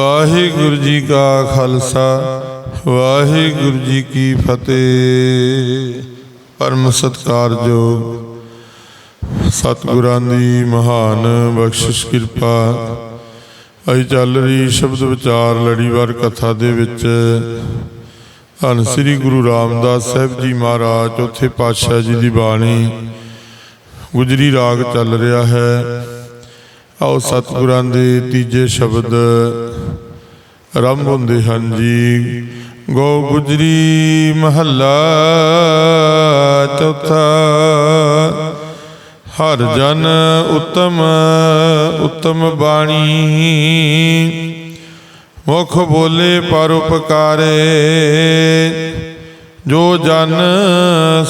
ਵਾਹਿਗੁਰੂ ਜੀ ਕਾ ਖਾਲਸਾ, ਵਾਹਿਗੁਰੂ ਜੀ ਕੀ ਫਤਿਹ। ਪਰਮ ਸਤਕਾਰਯੋਗ ਸਤਿਗੁਰਾਂ ਦੀ ਮਹਾਨ ਬਖਸ਼ਿਸ਼ ਕਿਰਪਾ। ਅਈ ਚੱਲ ਰਹੀ ਸ਼ਬਦ ਵਿਚਾਰ ਲੜੀਵਾਰ ਕਥਾ ਦੇ ਵਿੱਚ। ਧੰਨ ਸ੍ਰੀ ਗੁਰੂ ਰਾਮਦਾਸ ਸਾਹਿਬ ਜੀ ਮਹਾਰਾਜ, ਚੌਥੇ ਪਾਤਸ਼ਾਹ ਜੀ ਦੀ ਬਾਣੀ। ਗੁਜਰੀ ਰਾਗ ਚੱਲ ਰਿਹਾ ਹੈ। ਆਓ ਸਤਿਗੁਰਾਂ ਦੇ ਤੀਜੇ ਸ਼ਬਦ। ਆਰੰਭ ਹੁੰਦੇ ਹਨ ਜੀ ਗੋ ਗੁਜਰੀ ਮਹੱਲਾ ਚੌਥਾ। ਹਰ ਜਨ ਉਤਮ ਉਤਮ ਬਾਣੀ। ਮੁਖ ਬੋਲੇ ਪਰ ਉਪਕਾਰੇ। ਜੋ ਜਨ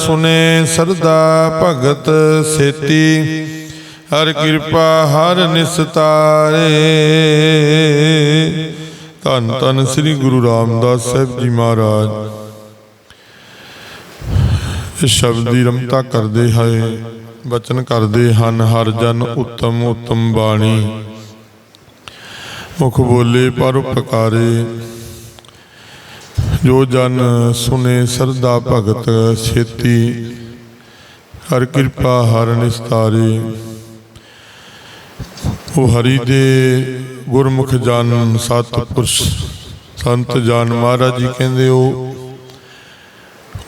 ਸੁਨੇ ਸਰਦਾ ਭਗਤ ਸੇਤੀ। ਹਰ ਕਿਰਪਾ, ਹਰ ਨਿਸਤਾਰੇ। ਧੰਨ ਧੰਨ ਸ੍ਰੀ ਗੁਰੂ ਰਾਮਦਾਸ ਸਾਹਿਬ ਜੀ ਮਹਾਰਾਜ। ਸ਼ਬਦ ਦੀ ਰਮਤਾ ਕਰਦੇ ਹੈ ਬਚਨ ਕਰਦੇ ਹਨ, ਹਰ ਜਨ ਉਤਮ, ਉੱਤਮ ਬਾਣੀ। ਮੁਖ ਬੋਲੇ ਪਰ ਉਪਕਾਰੇ। ਜੋ ਜਨ ਸੁਨੇ ਸਰਦਾ ਭਗਤ ਛੇਤੀ, ਹਰ ਕਿਰਪਾ, ਹਰ ਨਿਸਤਾਰੇ। ਉਹ ਹਰੀ ਦੇ ਗੁਰਮੁਖ ਜਨ ਸਤਿਪੁਰਸ਼ ਸੰਤ ਜਨ ਮਹਾਰਾਜ ਜੀ ਕਹਿੰਦੇ ਉਹ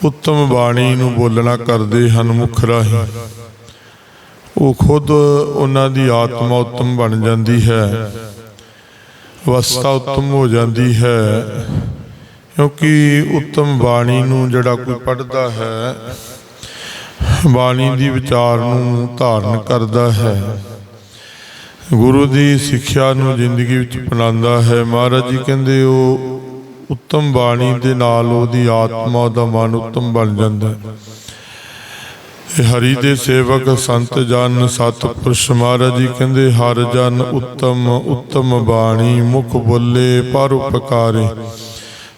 ਉੱਤਮ ਬਾਣੀ ਨੂੰ ਬੋਲਣਾ ਕਰਦੇ ਹਨ ਮੁਖ ਰਾਹੀਂ। ਉਹ ਖੁਦ ਉਹਨਾਂ ਦੀ ਆਤਮਾ ਉੱਤਮ ਬਣ ਜਾਂਦੀ ਹੈ। ਅਵਸਥਾ ਉੱਤਮ ਹੋ ਜਾਂਦੀ ਹੈ। ਕਿਉਂਕਿ ਉੱਤਮ ਬਾਣੀ ਨੂੰ ਜਿਹੜਾ ਕੋਈ ਪੜ੍ਹਦਾ ਹੈ, ਬਾਣੀ ਦੀ ਵਿਚਾਰ ਨੂੰ ਧਾਰਨ ਕਰਦਾ ਹੈ। ਗੁਰੂ ਦੀ ਸਿੱਖਿਆ ਨੂੰ ਜ਼ਿੰਦਗੀ ਵਿੱਚ ਅਪਣਾਉਂਦਾ ਹੈ। ਮਹਾਰਾਜ ਜੀ ਕਹਿੰਦੇ, ਉਹ ਉੱਤਮ ਬਾਣੀ ਦੇ ਨਾਲ ਉਹਦੀ ਆਤਮਾ ਦਾ ਮਨ ਉੱਤਮ ਬਣ ਜਾਂਦਾ ਹੈ। ਹਰੀ ਦੇ ਸੇਵਕ ਸੰਤ ਜਨ ਸਤਪੁਰਸ਼ ਮਹਾਰਾਜ ਜੀ ਕਹਿੰਦੇ, ਹਰ ਜਨ ਉੱਤਮ ਉੱਤਮ ਬਾਣੀ, ਮੁਖ ਬੋਲੇ ਪਰ ਉਪਕਾਰੇ।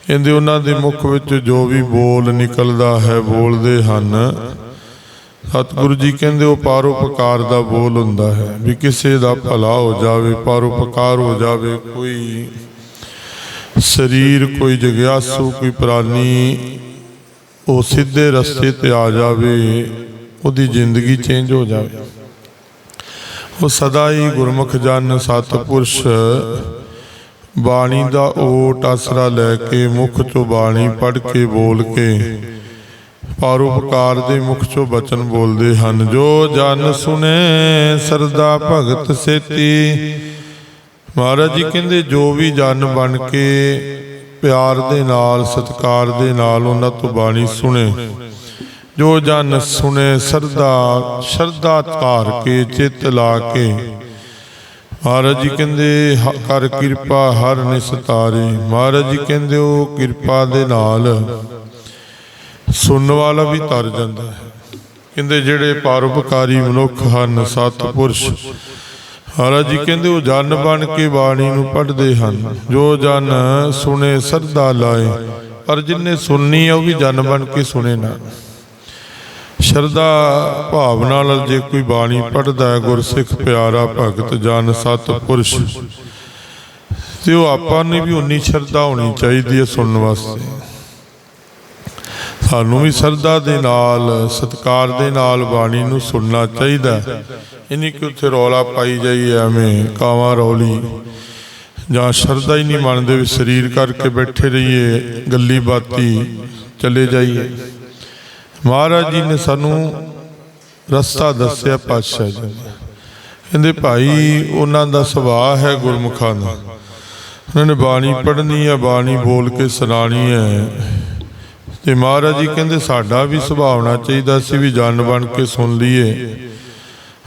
ਕਹਿੰਦੇ, ਉਹਨਾਂ ਦੇ ਮੁਖ ਵਿੱਚ ਜੋ ਵੀ ਬੋਲ ਨਿਕਲਦਾ ਹੈ, ਬੋਲਦੇ ਹਨ। ਸਤਿਗੁਰੂ ਜੀ ਕਹਿੰਦੇ, ਉਹ ਪਰਉਪਕਾਰ ਦਾ ਬੋਲ ਹੁੰਦਾ ਹੈ ਵੀ ਕਿਸੇ ਦਾ ਭਲਾ ਹੋ ਜਾਵੇ, ਪਰਉਪਕਾਰ ਹੋ ਜਾਵੇ, ਕੋਈ ਸਰੀਰ, ਕੋਈ ਜਗਿਆਸੂ, ਕੋਈ ਪ੍ਰਾਨੀ ਉਹ ਸਿੱਧੇ ਰਸਤੇ ਤੇ ਆ ਜਾਵੇ, ਉਹਦੀ ਜ਼ਿੰਦਗੀ ਚੇਂਜ ਹੋ ਜਾਵੇ। ਉਹ ਸਦਾ ਹੀ ਗੁਰਮੁਖ ਜਨ, ਸਤਿਪੁਰਸ਼, ਬਾਣੀ ਦਾ ਓਟ ਆਸਰਾ ਲੈ ਕੇ, ਮੁਖ ਚੋਂ ਬਾਣੀ ਪੜ੍ਹ ਕੇ, ਬੋਲ ਕੇ ਪਰਉਪਕਾਰ ਦੇ ਮੁਖ ਚੋਂ ਬਚਨ ਬੋਲਦੇ ਹਨ। ਜੋ ਜਨ ਸੁਨੇ, ਸਰਦਾ ਭਗਤ ਸੇਤੀ। ਮਹਾਰਾਜ ਜੀ ਕਹਿੰਦੇ, ਜੋ ਵੀ ਜਨ ਬਣ ਕੇ ਪਿਆਰ ਦੇ ਨਾਲ, ਸਤਕਾਰ ਦੇ ਨਾਲ ਉਹਨਾਂ ਤੋਂ ਬਾਣੀ ਸੁਣੇ। ਜੋ ਜਨ ਸੁਨੇ, ਸਰਦਾ, ਸ਼ਰਧਾ ਧਾਰ ਕੇ, ਚਿੱਤ ਲਾ ਕੇ। ਮਹਾਰਾਜ ਜੀ ਕਹਿੰਦੇ ਕਰ ਕਿਰਪਾ ਹਰ ਨਿਸਤਾਰੇ। ਮਹਾਰਾਜ ਜੀ ਕਹਿੰਦੇ, ਉਹ ਕਿਰਪਾ ਦੇ ਨਾਲ ਸੁਣਨ ਵਾਲਾ ਵੀ ਤਰ ਜਾਂਦਾ ਹੈ। ਕਹਿੰਦੇ ਜਿਹੜੇ ਪਰਉਪਕਾਰੀ ਮਨੁੱਖ ਹਨ ਸਤਿਪੁਰਸ਼ ਮਹਾਰਾਜ ਜੀ ਕਹਿੰਦੇ, ਉਹ ਜਨ ਬਣ ਕੇ ਬਾਣੀ ਨੂੰ ਪੜ੍ਹਦੇ ਹਨ। ਜੋ ਜਨ ਸੁਣੇ ਸਰਦਾ ਲਾਏ। ਪਰ ਜਿਨਨੇ ਸੁਣਨੀ ਆ, ਉਹ ਵੀ ਜਨ ਬਣ ਕੇ ਸੁਣੇ ਨਾ। ਸ਼ਰਧਾ ਭਾਵਨਾ ਨਾਲ ਜੇ ਕੋਈ ਬਾਣੀ ਪੜ੍ਹਦਾ ਹੈ, ਗੁਰਸਿੱਖ ਪਿਆਰਾ ਭਗਤ, ਜਨ ਸਤਿਪੁਰਸ਼ ਤੇ ਉਹ ਆਪਾਂ ਨੂੰ ਵੀ ਉਨੀ ਸ਼ਰਧਾ ਹੋਣੀ ਚਾਹੀਦੀ ਹੈ ਸੁਣਨ ਵਾਸਤੇ। ਸਾਨੂੰ ਵੀ ਸਰਦਾ ਦੇ ਨਾਲ, ਸਤਕਾਰ ਦੇ ਨਾਲ ਬਾਣੀ ਨੂੰ ਸੁਣਨਾ ਚਾਹੀਦਾ ਹੈ। ਇਹ ਨਹੀਂ ਕਿ ਉੱਥੇ ਰੌਲਾ ਪਾਈ ਜਾਈ ਐਵੇਂ ਕਾਵਾਂ ਰੌਲੀ ਜਾਂ ਸ਼ਰਧਾ ਹੀ ਨਹੀਂ ਮੰਨਦੇ ਵੀ ਸਰੀਰ ਕਰਕੇ ਬੈਠੇ ਰਹੀਏ, ਗੱਲੀ ਬਾਤੀ ਚਲੇ ਜਾਈਏ ਮਹਾਰਾਜ ਜੀ ਨੇ ਸਾਨੂੰ ਰਸਤਾ ਦੱਸਿਆ, ਪਾਤਸ਼ਾਹ ਜੀ ਨੇ। ਕਹਿੰਦੇ, ਭਾਈ, ਉਹਨਾਂ ਦਾ ਸੁਭਾਅ ਹੈ ਗੁਰਮੁਖਾਂ ਦਾ ਉਹਨਾਂ ਨੇ ਬਾਣੀ ਪੜ੍ਹਨੀ ਹੈ, ਬਾਣੀ ਬੋਲ ਕੇ ਸੁਣਾਣੀ ਹੈ ਤੇ ਮਹਾਰਾਜ ਜੀ ਕਹਿੰਦੇ ਸਾਡਾ ਵੀ ਸੁਭਾਵਨਾ ਚਾਹੀਦਾ ਸੀ ਵੀ ਜਨ ਬਣ ਕੇ ਸੁਣ ਲਈਏ।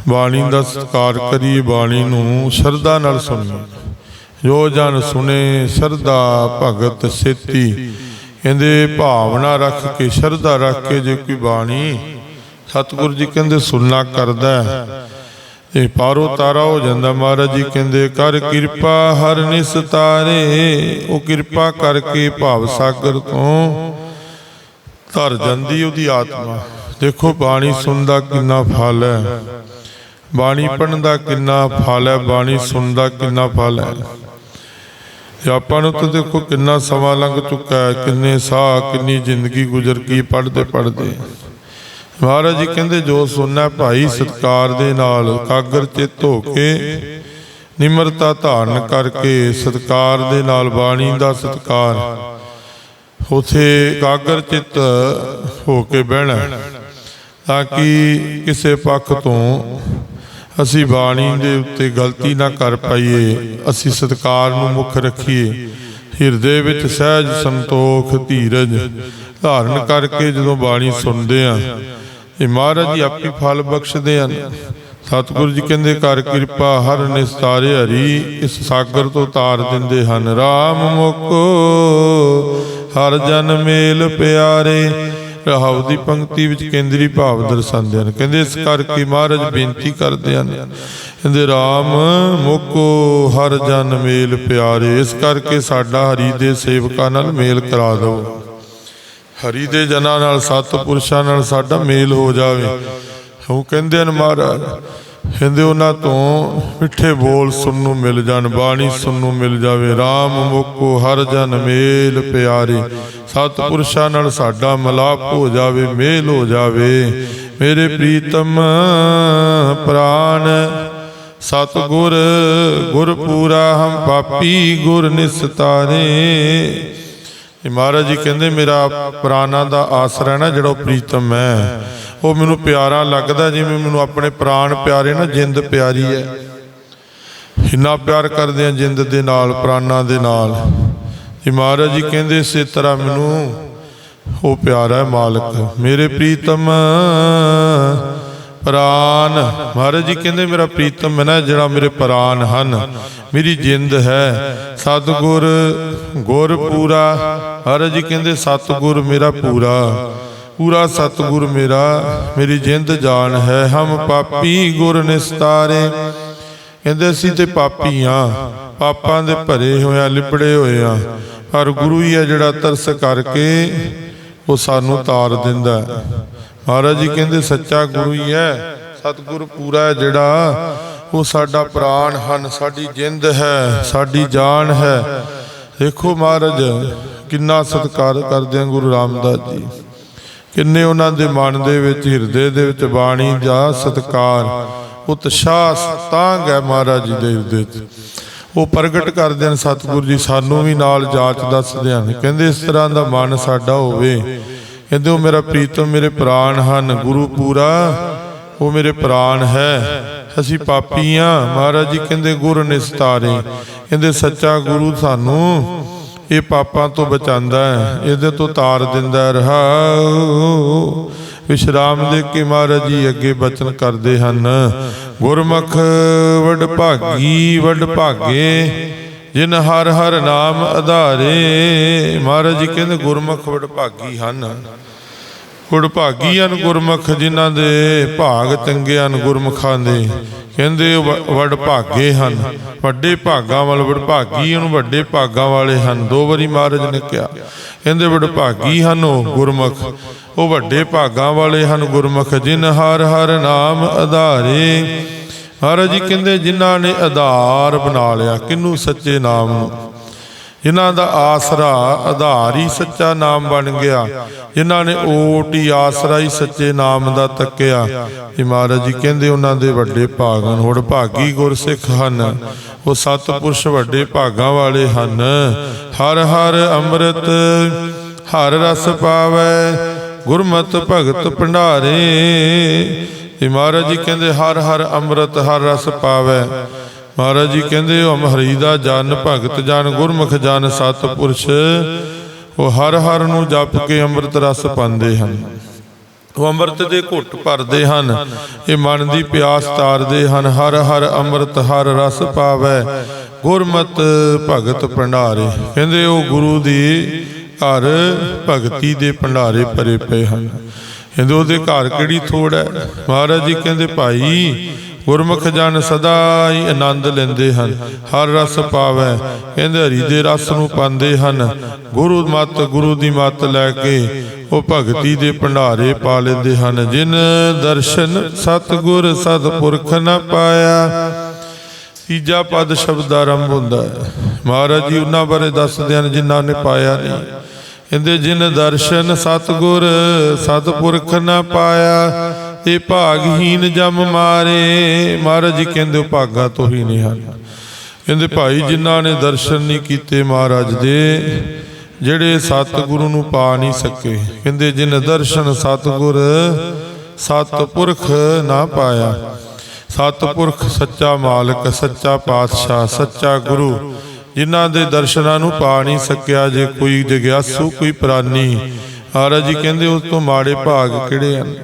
ਬਾਣੀ ਦਾ ਸਤਿਕਾਰ ਕਰੀਏ, ਬਾਣੀ ਨੂੰ ਸ਼ਰਧਾ ਨਾਲ ਸੁਣੀਏ। ਜੋ ਜਨ ਸੁਨੇ ਸਰਦਾ ਭਗਤ ਸੇਤੀ। ਕਹਿੰਦੇ ਭਾਵਨਾ ਰੱਖ ਕੇ, ਸ਼ਰਧਾ ਰੱਖ ਕੇ ਜੇ ਕੋਈ ਬਾਣੀ ਸਤਿਗੁਰੂ ਜੀ ਕਹਿੰਦੇ ਸੁਣਨਾ ਕਰਦਾ ਤੇ ਪਾਰੋ ਤਾਰਾ ਹੋ ਜਾਂਦਾ। ਮਹਾਰਾਜ ਜੀ ਕਹਿੰਦੇ, ਕਰ ਕਿਰਪਾ ਹਰ ਨਿਸਤਾਰੇ ਉਹ ਕਿਰਪਾ ਕਰਕੇ ਭਾਵ ਸਾਗਰ ਤੋਂ ਧਰ ਜਾਂਦੀ ਉਹਦੀ ਆਤਮਾ। ਦੇਖੋ, ਬਾਣੀ ਸੁਣਦਾ ਕਿੰਨਾ ਫਲ ਹੈ। ਬਾਣੀ ਪੜਨ ਦਾ ਕਿੰਨਾ ਫਲ ਹੈ, ਬਾਣੀ ਸੁਣਨ ਕਿੰਨਾ ਫਲ ਹੈ। ਤੇ ਆਪਾਂ ਨੂੰ ਤਾਂ ਦੇਖੋ ਕਿੰਨਾ ਸਮਾਂ ਲੰਘ ਚੁੱਕਾ ਹੈ, ਕਿੰਨੇ ਸਾਹ, ਕਿੰਨੀ ਜ਼ਿੰਦਗੀ ਗੁਜ਼ਰ ਗਈ ਪੜਦੇ ਪੜਦੇ ਮਹਾਰਾਜ ਜੀ ਕਹਿੰਦੇ, ਜੋ ਸੁਣਨਾ ਭਾਈ ਸਤਕਾਰ ਦੇ ਨਾਲ, ਕਾਗਰ ਚਿੱਤ ਹੋ ਕੇ ਨਿਮਰਤਾ ਧਾਰਨ ਕਰਕੇ ਸਤਕਾਰ ਦੇ ਨਾਲ ਬਾਣੀ ਦਾ ਸਤਕਾਰ। ਉਥੇ ਕਾਗਰ ਚਿੱਤ ਹੋ ਕੇ ਬਹਿਣਾ ਤਾਂ ਕਿ ਕਿਸੇ ਪੱਖ ਤੋਂ ਅਸੀਂ ਬਾਣੀ ਦੇ ਉੱਤੇ ਗਲਤੀ ਨਾ ਕਰ ਪਾਈਏ, ਅਸੀਂ ਸਤਕਾਰ ਨੂੰ ਮੁੱਖ ਰੱਖੀਏ। ਹਿਰਦੇ ਵਿੱਚ ਸਹਿਜ ਸੰਤੋਖ ਧੀਰਜ ਧਾਰਨ ਕਰਕੇ ਜਦੋਂ ਬਾਣੀ ਸੁਣਦੇ ਆ ਇਹ ਮਹਾਰਾਜ ਜੀ ਆਪੇ ਫਲ ਬਖਸ਼ਦੇ ਹਨ। ਸਤਿਗੁਰੂ ਜੀ ਕਹਿੰਦੇ ਕਰ ਕਿਰਪਾ ਹਰ ਨਿਸਤਾਰੇ ਹਰੀ, ਇਸ ਸਾਗਰ ਤੋਂ ਤਾਰ ਦਿੰਦੇ ਹਨ। RAM ਮੁਕੋ ਹਰ ਜਨ ਮੇਲ ਪਿਆਰੇ। ਰਹਾਉ ਦੀ ਪੰਕਤੀ ਵਿੱਚ ਕੇਂਦਰੀ ਭਾਵ ਦਰਸਾਉਂਦੇ ਹਨ। ਕਹਿੰਦੇ ਇਸ ਕਰਕੇ ਮਹਾਰਾਜ ਬੇਨਤੀ ਕਰਦੇ ਹਨ। ਕਹਿੰਦੇ RAM ਮੁਕੋ, ਹਰ ਜਨ ਮੇਲ ਪਿਆਰੇ। ਇਸ ਕਰਕੇ ਸਾਡਾ ਹਰੀ ਦੇ ਸੇਵਕਾਂ ਨਾਲ ਮੇਲ ਕਰਾ ਦਿਓ। ਹਰੀ ਦੇ ਜਨਾਂ ਨਾਲ ਸਤਪੁਰਸ਼ਾਂ ਨਾਲ ਸਾਡਾ ਮੇਲ ਹੋ ਜਾਵੇ। ਉਹ ਕਹਿੰਦੇ ਹਨ, ਮਹਾਰਾਜ ਹਿੰਦੇ ਉਹਨਾਂ ਤੋਂ ਮਿੱਠੇ ਬੋਲ ਸੁਣਨ ਨੂੰ ਮਿਲ ਜਾਣ, ਬਾਣੀ ਸੁਣਨ ਨੂੰ ਮਿਲ ਜਾਵੇ। RAM ਮੁਕੋ, ਹਰ ਜਨ ਮੇਲ ਪਿਆਰੇ। ਸਤਪੁਰਸ਼ਾਂ ਨਾਲ ਸਾਡਾ ਮਲਾਪ ਹੋ ਜਾਵੇ, ਮੇਲ ਹੋ ਜਾਵੇ। ਮੇਰੇ ਪ੍ਰੀਤਮ ਪ੍ਰਾਨ, ਸਤਗੁਰ ਗੁਰਪੂਰਾ ਹਮ ਪਾਪੀ ਗੁਰ ਨਿਸਤਾਰੇ। ਇਹ ਮਹਾਰਾਜ ਜੀ ਕਹਿੰਦੇ, ਮੇਰਾ ਪ੍ਰਾਣਾ ਦਾ ਆਸਰਾ ਹੈ ਨਾ, ਜਿਹੜਾ ਉਹ ਪ੍ਰੀਤਮ ਹੈ। ਉਹ ਮੈਨੂੰ ਪਿਆਰਾ ਲੱਗਦਾ ਜਿਵੇਂ ਮੈਨੂੰ ਆਪਣੇ ਪ੍ਰਾਣ ਪਿਆਰੇ ਨਾ ਜਿੰਦ ਪਿਆਰੀ ਹੈ। ਇੰਨਾ ਪਿਆਰ ਕਰਦੇ ਆ ਜਿੰਦ ਦੇ ਨਾਲ ਪ੍ਰਾਣਾ ਦੇ ਨਾਲ। ਇਹ ਮਹਾਰਾਜ ਜੀ ਕਹਿੰਦੇ, ਇਸੇ ਤਰ੍ਹਾਂ ਮੈਨੂੰ ਉਹ ਪਿਆਰਾ ਹੈ ਮਾਲਕ। ਮੇਰੇ ਪ੍ਰੀਤਮ ਪ੍ਰਾਨ। ਮਹਾਰਾਜ ਜੀ ਕਹਿੰਦੇ, ਮੇਰਾ ਪ੍ਰੀਤਮ ਹੈ ਨਾ, ਜਿਹੜਾ ਮੇਰੇ ਪ੍ਰਾਨ ਹਨ। ਮੇਰੀ ਜਿੰਦ ਹੈ। ਸਤਗੁਰ ਗੁਰ ਪੂਰਾ। ਮਹਾਰਾਜ ਜੀ ਕਹਿੰਦੇ ਸਤਗੁਰ ਮੇਰਾ ਪੂਰਾ। ਪੂਰਾ ਸਤਗੁਰ ਮੇਰਾ। ਮੇਰੀ ਜਿੰਦ ਜਾਨ ਹੈ। ਹਮ ਪਾਪੀ ਗੁਰ ਨਿਸਤਾਰੇ। ਕਹਿੰਦੇ ਅਸੀਂ ਤੇ ਪਾਪੀ ਆ। ਪਾਪਾਂ ਦੇ ਭਰੇ ਹੋਇਆ ਲਿਪੜੇ ਹੋਏ ਆ। ਪਰ ਗੁਰੂ ਹੀ ਹੈ ਜਿਹੜਾ ਤਰਸ ਕਰਕੇ ਉਹ ਸਾਨੂੰ ਤਾਰ ਦਿੰਦਾ ਹੈ। ਮਹਾਰਾਜ ਜੀ ਕਹਿੰਦੇ ਸੱਚਾ ਗੁਰੂ ਹੀ ਹੈ। ਸਤਿਗੁਰ ਪੂਰਾ ਜਿਹੜਾ ਉਹ ਸਾਡਾ ਪ੍ਰਾਣ ਹਨ, ਸਾਡੀ ਜਿੰਦ ਹੈ, ਸਾਡੀ ਜਾਨ ਹੈ। ਦੇਖੋ ਮਹਾਰਾਜ, ਕਿੰਨਾ ਸਤਿਕਾਰ ਕਰਦੇ ਆ ਗੁਰੂ ਰਾਮਦਾਸ ਜੀ। ਕਿੰਨੇ ਉਹਨਾਂ ਦੇ ਮਨ ਦੇ ਵਿੱਚ, ਹਿਰਦੇ ਦੇ ਵਿੱਚ ਬਾਣੀ ਦਾ ਸਤਿਕਾਰ ਉਤਸ਼ਾਹ ਤਾਂਗ ਹੈ ਮਹਾਰਾਜ ਜੀ ਦੇ ਹਿਰਦੇ 'ਚ। ਉਹ ਪ੍ਰਗਟ ਕਰਦੇ ਹਨ, ਸਤਿਗੁਰੂ ਜੀ, ਸਾਨੂੰ ਵੀ ਨਾਲ ਜਾਚ ਦੱਸਦੇ ਹਨ। ਕਹਿੰਦੇ ਇਸ ਤਰ੍ਹਾਂ ਦਾ ਮਨ ਸਾਡਾ ਹੋਵੇ। ਕਹਿੰਦੇ ਉਹ ਮੇਰਾ ਪ੍ਰੀਤਮ, ਮੇਰੇ ਪ੍ਰਾਣ ਹਨ, ਗੁਰੂ ਪੂਰਾ। ਉਹ ਮੇਰੇ ਪ੍ਰਾਣ ਹੈ। ਅਸੀਂ ਪਾਪੀ ਆ। ਮਹਾਰਾਜ ਜੀ ਕਹਿੰਦੇ, ਗੁਰ ਨਿਸਤਾਰੇ। ਕਹਿੰਦੇ, ਸੱਚਾ ਗੁਰੂ ਸਾਨੂੰ ਇਹ ਪਾਪਾਂ ਤੋਂ ਬਚਾਉਂਦਾ ਹੈ। ਇਹਦੇ ਤੋਂ ਤਾਰ ਦਿੰਦਾ ਰਹਾਉ ਵਿਸ਼ਰਾਮ ਦੇ ਕੇ ਮਹਾਰਾਜ ਜੀ ਅੱਗੇ ਬਚਨ ਕਰਦੇ ਹਨ। ਗੁਰਮੁਖ ਵਡ ਭਾਗੀ, ਵਡ ਭਾਗੇ, ਜਿਨ ਹਰ ਹਰ ਨਾਮ ਆਧਾਰੇ। ਮਹਾਰਾਜ ਜੀ ਕਹਿੰਦੇ, ਗੁਰਮੁਖ ਵਡ ਭਾਗੀ ਹਨ। ਗੁਰ ਭਾਗੀ ਹਨ ਗੁਰਮੁਖ ਜਿਨ੍ਹਾਂ ਦੇ ਭਾਗ ਚੰਗੇ ਹਨ ਗੁਰਮੁਖਾਂ ਦੇ। ਕਹਿੰਦੇ ਉਹ ਭਾਗੇ ਹਨ। ਵੱਡੇ ਭਾਗਾਂ ਵਾਲੇ ਵਡ ਭਾਗੀ ਹਨ ਵੱਡੇ ਭਾਗਾਂ ਵਾਲੇ ਹਨ। ਦੋ ਵਾਰੀ ਮਹਾਰਾਜ ਨੇ ਕਿਹਾ। ਕਹਿੰਦੇ ਵਡ ਭਾਗੀ ਹਨ ਉਹ ਗੁਰਮੁਖ। ਉਹ ਵੱਡੇ ਭਾਗਾਂ ਵਾਲੇ ਹਨ ਗੁਰਮੁਖ, ਜਿਨ ਹਰ ਹਰ ਨਾਮ ਆਧਾਰੇ ਮਹਾਰਾਜ ਜੀ ਕਹਿੰਦੇ ਜਿਨ੍ਹਾਂ ਨੇ ਆਧਾਰ ਬਣਾ ਲਿਆ ਕਿਨੂੰ ਸੱਚੇ ਨਾਮ ਨੂੰ ਇਹਨਾਂ ਦਾ ਆਸਰਾ ਆਧਾਰ ਹੀ ਸੱਚਾ ਨਾਮ ਬਣ ਗਿਆ ਇਹਨਾਂ ਨੇ ਓਟ ਹੀ ਆਸਰਾ ਹੀ ਸੱਚੇ ਨਾਮ ਦਾ ਤੱਕਿਆ। ਇਹ ਮਹਾਰਾਜ ਜੀ ਕਹਿੰਦੇ ਉਹਨਾਂ ਦੇ ਵੱਡੇ ਭਾਗ ਹਨ, ਹੁਣ ਭਾਗੀ ਗੁਰਸਿੱਖ ਹਨ, ਉਹ ਸਤਪੁਰਸ਼ ਵੱਡੇ ਭਾਗਾਂ ਵਾਲੇ ਹਨ। ਹਰ ਹਰ ਅੰਮ੍ਰਿਤ, ਹਰ ਰਸ ਪਾਵੈ, ਗੁਰਮਤਿ ਭਗਤ ਭੰਡਾਰੇ। ਇਹ ਮਹਾਰਾਜ ਜੀ ਕਹਿੰਦੇ ਹਰ ਹਰ ਅੰਮ੍ਰਿਤ, ਹਰ ਰਸ ਪਾਵੈ। ਮਹਾਰਾਜ ਜੀ ਕਹਿੰਦੇ ਹਮ ਹਰੀ ਦਾ ਜਨ ਭਗਤ ਜਨ, ਗੁਰਮੁਖ ਜਨ ਸਤਪੁਰਸ਼ ਉਹ ਹਰ ਹਰ ਨੂੰ ਜਪ ਕੇ ਅੰਮ੍ਰਿਤ ਰਸ ਪਾਉਂਦੇ ਹਨ। ਉਹ ਅੰਮ੍ਰਿਤ ਦੇ ਘੁੱਟ ਭਰਦੇ ਹਨ, ਇਹ ਮਨ ਦੀ ਪਿਆਸ ਤਾਰਦੇ ਹਨ, ਹਰ ਹਰ ਅੰਮ੍ਰਿਤ ਹਰ ਰਸ ਪਾਵੈ, ਗੁਰਮਤ ਭਗਤ ਭੰਡਾਰੇ। ਕਹਿੰਦੇ, ਉਹ ਗੁਰੂ ਦੀ ਘਰ ਭਗਤੀ ਦੇ ਭੰਡਾਰੇ ਭਰੇ ਪਏ ਹਨ। ਕਹਿੰਦੇ, ਉਹਦੇ ਘਰ ਕਿਹੜੀ ਥੋੜ ਹੈ? ਮਹਾਰਾਜ ਜੀ ਕਹਿੰਦੇ, ਭਾਈ ਗੁਰਮੁਖ ਜਨ ਸਦਾ ਹੀ ਆਨੰਦ ਲੈਂਦੇ ਹਨ। ਹਰ ਰਸ ਪਾਵੈ ਕਹਿੰਦੇ ਹਰੀ ਦੇ ਰਸ ਨੂੰ ਪਾਉਂਦੇ ਹਨ। ਗੁਰੂ ਮਤ, ਗੁਰੂ ਦੀ ਮਤ ਲੈ ਕੇ ਉਹ ਭਗਤੀ ਦੇ ਭੰਡਾਰੇ ਪਾ ਲੈਂਦੇ ਹਨ। ਜਿਨ ਦਰਸ਼ਨ ਸਤਗੁਰ ਸਤਪੁਰਖ ਨਾ ਪਾਇਆ, ਤੀਜਾ ਪਦ ਸ਼ਬਦ ਆਰੰਭ ਹੁੰਦਾ ਹੈ। ਮਹਾਰਾਜ ਜੀ ਉਹਨਾਂ ਬਾਰੇ ਦੱਸਦੇ ਹਨ ਜਿਨ੍ਹਾਂ ਨੇ ਪਾਇਆ ਨਹੀਂ। ਕਹਿੰਦੇ ਜਿਨ ਦਰਸ਼ਨ ਸਤਗੁਰ ਸਤਪੁਰਖ ਨਾ ਪਾਇਆ ਤੇ ਭਾਗਹੀਨ ਜਮ ਮਾਰੇ। ਮਹਾਰਾਜ ਜੀ ਕਹਿੰਦੇ ਉਹ ਭਾਗਾ ਤੋਂ ਹੀ ਨਹੀਂ ਹਨ। ਕਹਿੰਦੇ, ਭਾਈ, ਜਿਨ੍ਹਾਂ ਨੇ ਦਰਸ਼ਨ ਨਹੀਂ ਕੀਤੇ ਮਹਾਰਾਜ ਦੇ, ਜਿਹੜੇ ਸਤਿਗੁਰੂ ਨੂੰ ਪਾ ਨਹੀਂ ਸਕੇ। ਕਹਿੰਦੇ, ਜਿਨ ਦਰਸ਼ਨ ਸਤਿਗੁਰ ਸਤਪੁਰਖ ਨਾ ਪਾਇਆ। ਸਤਪੁਰਖ ਸੱਚਾ ਮਾਲਕ, ਸੱਚਾ ਪਾਤਸ਼ਾਹ, ਸੱਚਾ ਗੁਰੂ, ਜਿਨ੍ਹਾਂ ਦੇ ਦਰਸ਼ਨਾਂ ਨੂੰ ਪਾ ਨਹੀਂ ਸਕਿਆ ਜੇ ਕੋਈ ਜਗਿਆਸੂ, ਕੋਈ ਪ੍ਰਾਨੀ। ਮਹਾਰਾਜ ਜੀ ਕਹਿੰਦੇ, ਉਸ ਤੋਂ ਮਾੜੇ ਭਾਗ ਕਿਹੜੇ ਹਨ?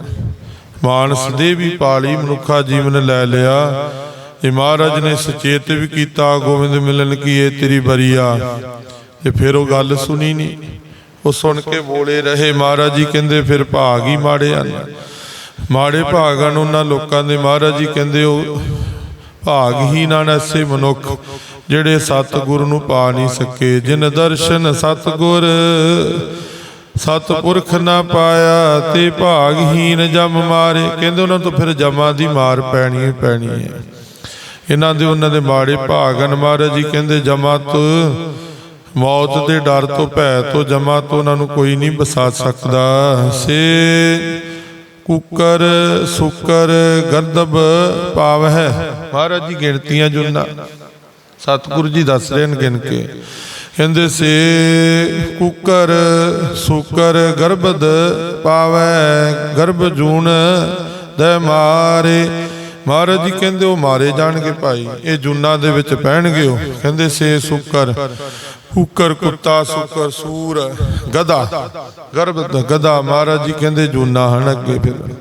ਮਾਨਸ ਦੇ ਵੀ ਪਾਲੀ ਮਨੁੱਖਾ ਜੀਵਨ ਲੈ ਲਿਆ। ਇਹ ਮਹਾਰਾਜ ਨੇ ਸੁਚੇਤ ਵੀ ਕੀਤਾ, ਗੋਬਿੰਦ ਮਿਲਨ ਕੀ ਇਹ ਤੇਰੀ ਬਰੀਆ ਤੇ ਫਿਰ ਉਹ ਗੱਲ ਸੁਣੀ ਨਹੀਂ ਉਹ ਸੁਣ ਕੇ ਬੋਲੇ ਰਹੇ, ਮਹਾਰਾਜ ਜੀ ਕਹਿੰਦੇ ਫਿਰ ਭਾਗ ਹੀ ਮਾੜੇ ਹਨ। ਮਾੜੇ ਭਾਗਾਂ ਉਹਨਾਂ ਲੋਕਾਂ ਦੇ, ਮਹਾਰਾਜ ਜੀ ਕਹਿੰਦੇ ਉਹ ਭਾਗ ਹੀ ਨਾ ਐਸੇ ਮਨੁੱਖ ਜਿਹੜੇ ਸਤਿਗੁਰ ਨੂੰ ਪਾ ਨਹੀਂ ਸਕੇ। ਜਿਨ ਦਰਸ਼ਨ ਸਤਿਗੁਰ ਸਤ ਪੁਰਖ ਨਾ ਪਾਇਆ ਤੇ ਭਾਗਹੀਨ ਜਮ ਮਾਰੇ। ਕਹਿੰਦੇ ਉਹਨਾਂ ਤੋਂ ਫਿਰ ਜਮਾਂ ਦੀ ਮਾਰ ਪੈਣੀ ਪੈਣੀ ਹੈ। ਇਹਨਾਂ ਦੇ ਉਹਨਾਂ ਦੇ ਮਾੜੇ ਭਾਗਨ ਮਹਾਰਾਜ ਜੀ ਕਹਿੰਦੇ ਜਮਾ ਮੌਤ ਦੇ ਡਰ ਤੋਂ ਭੈ ਤੋਂ ਜਮਾ ਤੋਂ ਉਹਨਾਂ ਨੂੰ ਕੋਈ ਨਹੀਂ ਬਸਾ ਸਕਦਾ। ਸੇ ਕੁੱਕਰ ਸੁੱਕਰ ਗਰਦਬ ਪਾਵਹਿ। ਮਹਾਰਾਜ ਜੀ ਗਿਣਤੀਆਂ ਜੁਨਾ ਸਤਿਗੁਰੂ ਜੀ ਦੱਸ ਰਹੇ ਨੇ ਗਿਣ ਕੇ। ਕਹਿੰਦੇ ਸੇ ਕੁੱਕਰ ਸੁੱਕਰ ਗਰਭਦ ਪਾਵੈ, ਗਰਭ ਜੂਨ ਦੇ ਮਾਰੇ। ਮਹਾਰਾਜ ਜੀ ਕਹਿੰਦੇ ਉਹ ਮਾਰੇ ਜਾਣਗੇ ਭਾਈ, ਇਹ ਜੂਨਾਂ ਦੇ ਵਿੱਚ ਪੈਣਗੇ ਉਹ। ਕਹਿੰਦੇ ਸੇ ਸੁੱਕਰ, ਕੁੱਕਰ ਕੁੱਤਾ ਸੁੱਕਰ ਸੂਰ ਗਧਾ ਗਰਭ ਗਦਾ ਮਹਾਰਾਜ ਜੀ ਕਹਿੰਦੇ ਜੂਨਾ ਹਨ ਅੱਗੇ ਫਿਰ।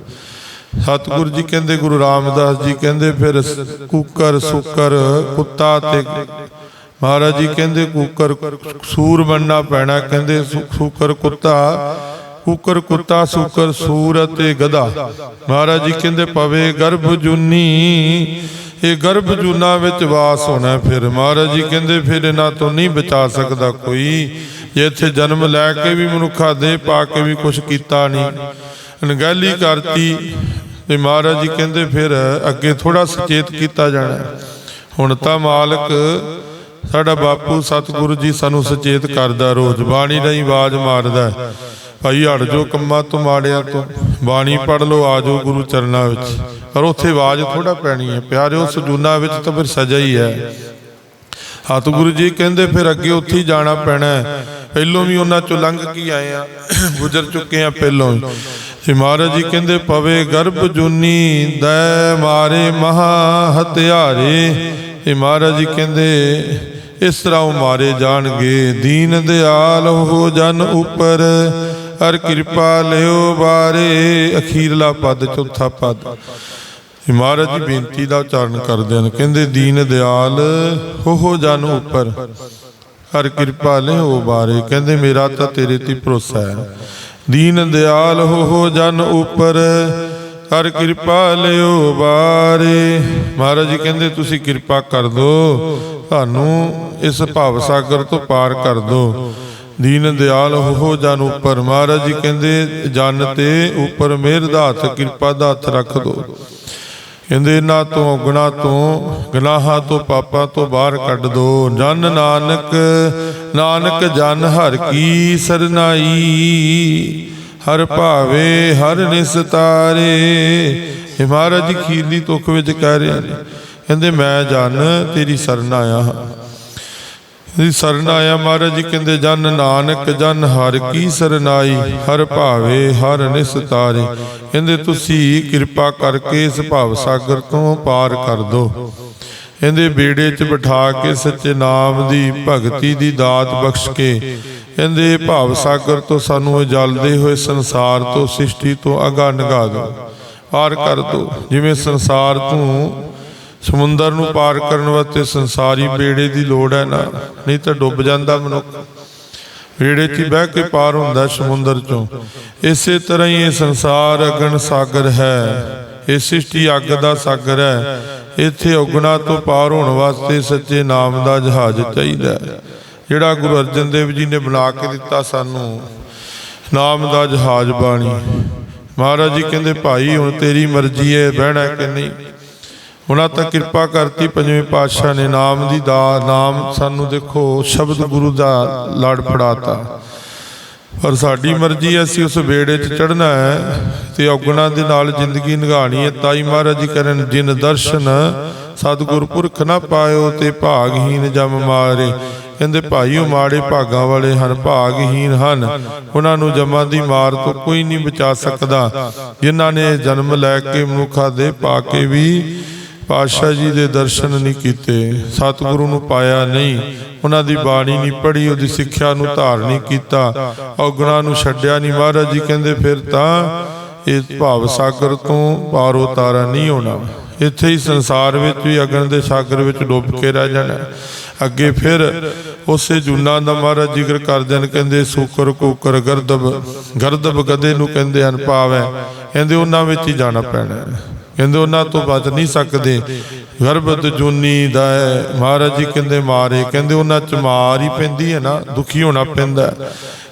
ਸਤਿਗੁਰੂ ਜੀ ਕਹਿੰਦੇ, ਗੁਰੂ ਰਾਮਦਾਸ ਜੀ ਕਹਿੰਦੇ ਫਿਰ, ਕੁੱਕਰ ਸੁੱਕਰ ਕੁੱਤਾ ਤੇ ਮਹਾਰਾਜ ਜੀ ਕਹਿੰਦੇ, ਕੁੱਕਰ ਸੂਰ ਬਣਨਾ ਪੈਣਾ, ਕਹਿੰਦੇ ਸੁ- ਸੁੱਕਰ ਕੁੱਤਾ, ਕੁੱਕਰ ਕੁੱਤਾ, ਸੁੱਕਰ ਸੂਰ ਅਤੇ ਗਧਾ। ਮਹਾਰਾਜ ਜੀ ਕਹਿੰਦੇ ਪਵੇ ਗਰਭ ਜੁਨੀ ਇਹ ਗਰਭ ਜੁਨਾ ਵਿੱਚ ਵਾਸ ਹੋਣਾ ਫਿਰ। ਮਹਾਰਾਜ ਜੀ ਕਹਿੰਦੇ, ਫਿਰ ਇਹਨਾਂ ਤੋਂ ਨਹੀਂ ਬਚਾ ਸਕਦਾ ਕੋਈ। ਜੇ ਇੱਥੇ ਜਨਮ ਲੈ ਕੇ ਵੀ ਮਨੁੱਖਾ ਦੇ ਪਾ ਕੇ ਵੀ ਕੁਝ ਕੀਤਾ ਨਹੀਂ। ਅਣਗਹਿਲੀ ਕਰਤੀ। ਤੇ ਮਹਾਰਾਜ ਜੀ ਕਹਿੰਦੇ, ਫਿਰ ਅੱਗੇ ਥੋੜਾ ਸੁਚੇਤ ਕੀਤਾ ਜਾਣਾ ਹੁਣ ਤਾਂ ਮਾਲਕ ਸਾਡਾ ਬਾਪੂ ਸਤਿਗੁਰੂ ਜੀ ਸਾਨੂੰ ਸੁਚੇਤ ਕਰਦਾ ਰੋਜ਼। ਬਾਣੀ ਰਾਹੀਂ ਆਵਾਜ਼ ਮਾਰਦਾ ਭਾਈ ਹਟ ਜੋ ਕੰਮਾਂ ਤੋਂ ਮਾੜਿਆ ਤੋਂ। ਬਾਣੀ ਪੜ ਲਓ ਆ ਗੁਰੂ ਚਰਨਾਂ ਵਿੱਚ। ਪਰ ਉੱਥੇ ਆਵਾਜ਼ ਥੋੜਾ ਪੈਣੀ ਹੈ। ਪਿਆਰਿਓ, ਸਜੂਨਾ ਵਿੱਚ ਤਾਂ ਫਿਰ ਸਜ਼ਾ ਹੀ ਹੈ। ਸਤਿਗੁਰੂ ਜੀ ਕਹਿੰਦੇ, ਫਿਰ ਅੱਗੇ ਉੱਥੇ ਹੀ ਜਾਣਾ ਪੈਣਾ ਹੈ। ਪਹਿਲੋਂ ਵੀ ਉਹਨਾਂ ਚੋਂ ਲੰਘ ਕੇ ਆਏ ਆ ਗੁਜ਼ਰ ਚੁੱਕੇ ਆ ਪਹਿਲੋਂ ਹੀ। ਮਹਾਰਾਜ ਜੀ ਕਹਿੰਦੇ, ਪਵੇ ਗਰਭ ਜੁਨੀ, ਦੈ ਮਾਰੇ ਮਹਾ ਹਤਿਆਰੇ ਇਹ ਮਹਾਰਾਜ ਜੀ ਕਹਿੰਦੇ, ਇਸ ਤਰ੍ਹਾਂ ਉਹ ਮਾਰੇ ਜਾਣਗੇ। ਦੀਨ ਦਿਆਲ ਹੋ ਜਨ ਉਪਰ, ਹਰ ਕਿਰਪਾ ਲਿਓ ਬਾਰੇ, ਅਖੀਰਲਾ ਪਦ, ਚੌਥਾ ਪਦ। ਇਹ ਮਹਾਰਾਜ ਜੀ ਬੇਨਤੀ ਦਾ ਉਚਾਰਨ ਕਰਦੇ ਹਨ। ਕਹਿੰਦੇ, ਦੀਨ ਦਿਆਲ ਹੋ ਹੋ ਜਨ ਉਪਰ, ਹਰ ਕਿਰਪਾ ਲਿਓ ਬਾਰੇ। ਕਹਿੰਦੇ, ਮੇਰਾ ਤਾਂ ਤੇਰੇ ਤੇ ਭਰੋਸਾ ਹੈ। ਦੀਨ ਦਿਆਲ ਹੋ ਹੋ ਜਨ ਉਪਰ ਕਰ ਕਿਰਪਾ ਲਿਓ ਬਾਰੇ। ਮਹਾਰਾਜ ਜੀ ਕਹਿੰਦੇ, ਤੁਸੀਂ ਕਿਰਪਾ ਕਰ ਦਿਓ ਤੁਹਾਨੂੰ ਇਸ ਭਵ ਸਾਗਰ ਤੋਂ ਪਾਰ ਕਰ ਦਿਓ ਦੀਨ ਦਿਆਲ ਹੋ ਜਨ ਉਪਰ। ਮਹਾਰਾਜ ਜੀ ਕਹਿੰਦੇ, ਜਨ ਤੇ ਉੱਪਰ ਮਿਹਰ ਦਾ ਹੱਥ ਕਿਰਪਾ ਦਾ ਹੱਥ ਰੱਖ ਦਿਓ ਕਹਿੰਦੇ, ਇਹਨਾਂ ਤੋਂ ਗੁਨਾਹ ਤੋਂ, ਗੁਨਾਹਾਂ ਤੋਂ, ਪਾਪਾਂ ਤੋਂ ਬਾਹਰ ਕੱਢ ਦੋ। ਜਨ ਨਾਨਕ ਨਾਨਕ ਜਨ ਹਰ ਕੀ ਸਰਨਾਈ। ਹਰ ਭਾਵੇ, ਹਰ ਨਿਸਤਾਰੇ ਇਹ ਮਹਾਰਾਜ ਜੀ ਖੀਰਲੀ ਤੁਖ ਵਿੱਚ ਕਹਿ ਰਹੇ ਨੇ। ਕਹਿੰਦੇ, ਮੈਂ ਜਨ, ਤੇਰੀ ਸਰਨ ਆਇਆ ਹਾਂ। ਜੀ ਸਰਨ ਆਇਆ ਮਹਾਰਾਜ ਜੀ। ਕਹਿੰਦੇ, ਜਨ ਨਾਨਕ, ਜਨ ਹਰ ਕੀ ਸਰਨਾਈ ਹਰ ਭਾਵੇ, ਹਰ ਨਿਸਤਾਰੇ ਕਹਿੰਦੇ, ਤੁਸੀਂ ਕਿਰਪਾ ਕਰਕੇ ਇਸ ਭਾਵ ਸਾਗਰ ਤੋਂ ਪਾਰ ਕਰ ਦਿਓ ਕਹਿੰਦੇ, ਬੇੜੇ 'ਚ ਬਿਠਾ ਕੇ ਸੱਚੇ ਨਾਮ ਦੀ ਭਗਤੀ ਦੀ ਦਾਤ ਬਖਸ਼ ਕੇ ਕਹਿੰਦੇ, ਭਾਵ ਸਾਗਰ ਤੋਂ ਸਾਨੂੰ ਜਲਦੇ ਹੋਏ ਸੰਸਾਰ ਤੋਂ, ਸ੍ਰਿਸ਼ਟੀ ਤੋਂ ਅਗਾ ਨਗਾ ਦਿਓ। ਪਾਰ ਕਰ ਦਿਓ ਜਿਵੇਂ ਸੰਸਾਰ ਤੋਂ ਸਮੁੰਦਰ ਨੂੰ ਪਾਰ ਕਰਨ ਵਾਸਤੇ ਸੰਸਾਰੀ ਬੇੜੇ ਦੀ ਲੋੜ ਹੈ ਨਾ, ਨਹੀਂ ਤਾਂ ਡੁੱਬ ਜਾਂਦਾ ਮਨੁੱਖ। ਬੇੜੇ 'ਚ ਬਹਿ ਕੇ ਪਾਰ ਹੁੰਦਾ ਸਮੁੰਦਰ 'ਚੋਂ। ਇਸੇ ਤਰ੍ਹਾਂ ਹੀ ਇਹ ਸੰਸਾਰ ਅਗਨ ਸਾਗਰ ਹੈ। ਇਹ ਸ੍ਰਿਸ਼ਟੀ ਅੱਗ ਦਾ ਸਾਗਰ ਹੈ। ਇੱਥੇ ਉਗਣਾ ਤੋਂ ਪਾਰ ਹੋਣ ਵਾਸਤੇ ਸੱਚੇ ਨਾਮ ਦਾ ਜਹਾਜ਼ ਚਾਹੀਦਾ ਹੈ। ਜਿਹੜਾ ਗੁਰੂ ਅਰਜਨ ਦੇਵ ਜੀ ਨੇ ਬਣਾ ਕੇ ਦਿੱਤਾ ਸਾਨੂੰ ਨਾਮ ਦਾ ਜਹਾਜ਼ ਬਾਣੀ। ਮਹਾਰਾਜ ਜੀ ਕਹਿੰਦੇ ਭਾਈ ਹੁਣ ਤੇਰੀ ਮਰਜ਼ੀ ਹੈ ਬਹਿਣਾ ਕਿ ਨਹੀਂ? ਉਹਨਾਂ ਤਾਂ ਕਿਰਪਾ ਕਰਤੀ ਪੰਜਵੇਂ ਪਾਤਸ਼ਾਹ ਨੇ ਨਾਮ ਦੀ ਦਾ ਨਾਮ ਸਾਨੂੰ ਦੇਖੋ ਸ਼ਬਦ ਗੁਰੂ ਦਾ ਲੜ ਫੜਾਤਾ। ਪਰ ਸਾਡੀ ਮਰਜ਼ੀ ਹੈ, ਅਸੀਂ ਉਸ ਬੇੜੇ 'ਚ ਚੜਨਾ ਹੈ ਤੇ ਔਗਣਾ ਦੇ ਨਾਲ ਜ਼ਿੰਦਗੀ ਨਿਗਾਣੀ ਹੈ। ਤਾਈ ਮਹਾਰਾਜ ਜੀ ਕਰਨ ਜਿਨ ਦਰਸ਼ਨ ਸਤਿਗੁਰ ਪੁਰਖ ਨਾ ਪਾਇਓ ਤੇ ਭਾਗਹੀਨ ਜਮ ਮਾਰੇ। ਕਹਿੰਦੇ ਭਾਈ ਉਹ ਮਾੜੇ ਭਾਗਾਂ ਵਾਲੇ ਹਨ ਭਾਗਹੀਨ ਹਨ। ਉਹਨਾਂ ਨੂੰ ਜਮਾਂ ਦੀ ਮਾਰ ਤੋਂ ਕੋਈ ਨਹੀਂ ਬਚਾ ਸਕਦਾ। ਜਿਨ੍ਹਾਂ ਨੇ ਜਨਮ ਲੈ ਕੇ ਮਨੁੱਖਾ ਦੇ ਪਾ ਕੇ ਵੀ ਪਾਤਸ਼ਾਹ ਜੀ ਦੇ ਦਰਸ਼ਨ ਨਹੀਂ ਕੀਤੇ, ਸਤਿਗੁਰੂ ਨੂੰ ਪਾਇਆ ਨਹੀਂ। ਉਹਨਾਂ ਦੀ ਬਾਣੀ ਨਹੀਂ ਪੜ੍ਹੀ, ਉਹਦੀ ਸਿੱਖਿਆ ਨੂੰ ਧਾਰ ਨਹੀਂ ਕੀਤਾ। ਔਗਣਾ ਨੂੰ ਛੱਡਿਆ ਨਹੀਂ ਮਹਾਰਾਜ ਜੀ, ਕਹਿੰਦੇ ਫਿਰ ਤਾਂ ਇਹ ਭਾਵ ਸਾਗਰ ਤੋਂ ਪਾਰ ਉਤਾਰਾ ਨਹੀਂ ਹੋਣਾ। ਇੱਥੇ ਹੀ ਸੰਸਾਰ ਵਿੱਚ ਵੀ ਅਗਨ ਦੇ ਸਾਗਰ ਵਿੱਚ ਡੁੱਬ ਕੇ ਰਹਿ ਜਾਣਾ। ਅੱਗੇ ਫਿਰ ਉਸੇ ਜੁਨਾ ਦਾ ਮਹਾਰਾਜ ਜ਼ਿਕਰ ਕਰਦੇ ਹਨ, ਕਹਿੰਦੇ, ਸੂਕਰ, ਕੂਕਰ, ਗਰਦਬ ਗਰਦਬ ਗਦੇ ਨੂੰ ਕਹਿੰਦੇ ਹਨ, ਭਾਵ। ਹੈ ਕਹਿੰਦੇ, ਉਹਨਾਂ ਵਿੱਚ ਹੀ ਜਾਣਾ ਪੈਣਾ ਕਹਿੰਦੇ, ਉਹਨਾਂ ਤੋਂ ਬਚ ਨਹੀਂ ਸਕਦੇ। ਗਰਭਤ ਜੂਨੀ ਦਾ ਹੈ। ਮਹਾਰਾਜ ਜੀ ਕਹਿੰਦੇ, ਮਾਰੇ। ਕਹਿੰਦੇ, ਉਹਨਾਂ ਚ ਮਾਰ ਹੀ ਪੈਂਦੀ ਹੈ ਨਾ, ਦੁਖੀ ਹੋਣਾ ਪੈਂਦਾ ਹੈ।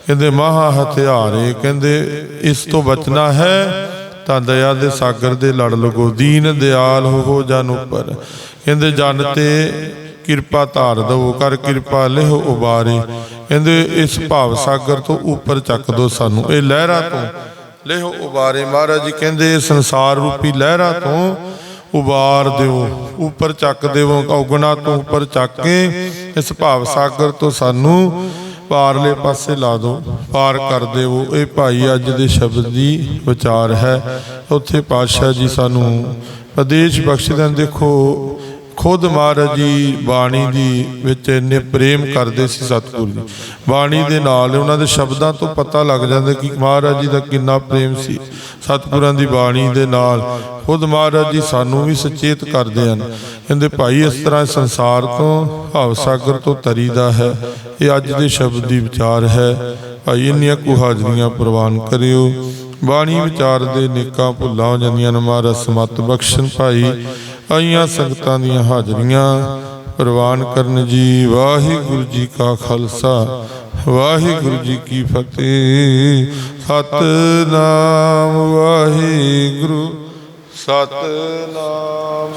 ਕਹਿੰਦੇ, ਮਹਾ ਹਥਿਆਰੇ ਕਹਿੰਦੇ, ਇਸ ਤੋਂ ਬਚਣਾ ਹੈ ਤਾਂ ਦਇਆ ਦੇ ਸਾਗਰ ਦੇ ਲੜ ਲਗੋ, ਦੀਨ ਦਿਆਲ ਹੋਵੋ ਜਨ ਉੱਪਰ। ਕਹਿੰਦੇ, ਜਨ ਤੇ ਕਿਰਪਾ ਧਾਰ ਦਵੋ, ਕਰ ਕਿਰਪਾ ਲਿਹੋ ਉਬਾਰੇ। ਕਹਿੰਦੇ, ਇਸ ਭਾਵ ਸਾਗਰ ਤੋਂ ਉੱਪਰ ਚੱਕ ਦੋ ਸਾਨੂੰ। ਇਹ ਲਹਿਰਾਂ ਤੋਂ ਲਿਹੋ ਉਬਾਰੇ। ਮਹਾਰਾਜ ਜੀ ਕਹਿੰਦੇ ਸੰਸਾਰ ਰੂਪੀ ਲਹਿਰਾਂ ਤੋਂ ਉਬਾਰ ਦਿਓ। ਉੱਪਰ ਚੱਕ ਦਿਓ ਔਗਣਾ ਤੋਂ ਉੱਪਰ ਚੱਕ ਕੇ ਇਸ ਭਾਵ ਸਾਗਰ ਤੋਂ ਸਾਨੂੰ ਪਾਰਲੇ ਪਾਸੇ ਲਾ ਦਿਓ ਪਾਰ ਕਰ ਦੇਵੋ। ਇਹ ਭਾਈ ਅੱਜ ਦੇ ਸ਼ਬਦ ਦੀ ਵਿਚਾਰ ਹੈ। ਉੱਥੇ ਪਾਤਸ਼ਾਹ ਜੀ ਸਾਨੂੰ ਉਪਦੇਸ਼ ਬਖਸ਼ਦੇ ਹਨ, ਦੇਖੋ ਖੁਦ ਮਹਾਰਾਜ ਜੀ ਬਾਣੀ ਦੀ ਵਿੱਚ ਇੰਨੇ ਪ੍ਰੇਮ ਕਰਦੇ ਸੀ ਸਤਿਗੁਰੂ ਜੀ। ਬਾਣੀ ਦੇ ਨਾਲ ਉਹਨਾਂ ਦੇ ਸ਼ਬਦਾਂ ਤੋਂ ਪਤਾ ਲੱਗ ਜਾਂਦਾ ਕਿ ਮਹਾਰਾਜ ਜੀ ਦਾ ਕਿੰਨਾ ਪ੍ਰੇਮ ਸੀ। ਸਤਿਗੁਰਾਂ ਦੀ ਬਾਣੀ ਦੇ ਨਾਲ ਖੁਦ ਮਹਾਰਾਜ ਜੀ ਸਾਨੂੰ ਵੀ ਸੁਚੇਤ ਕਰਦੇ ਹਨ। ਕਹਿੰਦੇ, ਭਾਈ, ਇਸ ਤਰ੍ਹਾਂ ਸੰਸਾਰ ਤੋਂ, ਭਾਵ ਸਾਗਰ ਤੋਂ ਤਰੀਦਾ ਹੈ। ਇਹ ਅੱਜ ਦੇ ਸ਼ਬਦ ਦੀ ਵਿਚਾਰ ਹੈ। ਭਾਈ, ਇੰਨੀਆਂ ਕੁ ਹਾਜ਼ਰੀਆਂ ਪ੍ਰਵਾਨ ਕਰਿਓ। ਬਾਣੀ ਵਿਚਾਰ ਦੇ ਨੇਕਾਂ ਭੁੱਲਾਂ ਹੋ ਜਾਂਦੀਆਂ ਨੇ ਮਹਾਰਾਜ ਸਮਤ ਬਖਸ਼ਣ ਭਾਈ ਆਈਆਂ ਸੰਗਤਾਂ ਦੀਆਂ ਹਾਜ਼ਰੀਆਂ ਪ੍ਰਵਾਨ ਕਰਨ ਜੀ। ਵਾਹਿਗੁਰੂ ਜੀ ਕਾ ਖਾਲਸਾ, ਵਾਹਿਗੁਰੂ ਜੀ ਕੀ ਫਤਿਹ। ਸਤਨਾਮ ਵਾਹਿਗੁਰੂ, ਸਤਨਾਮ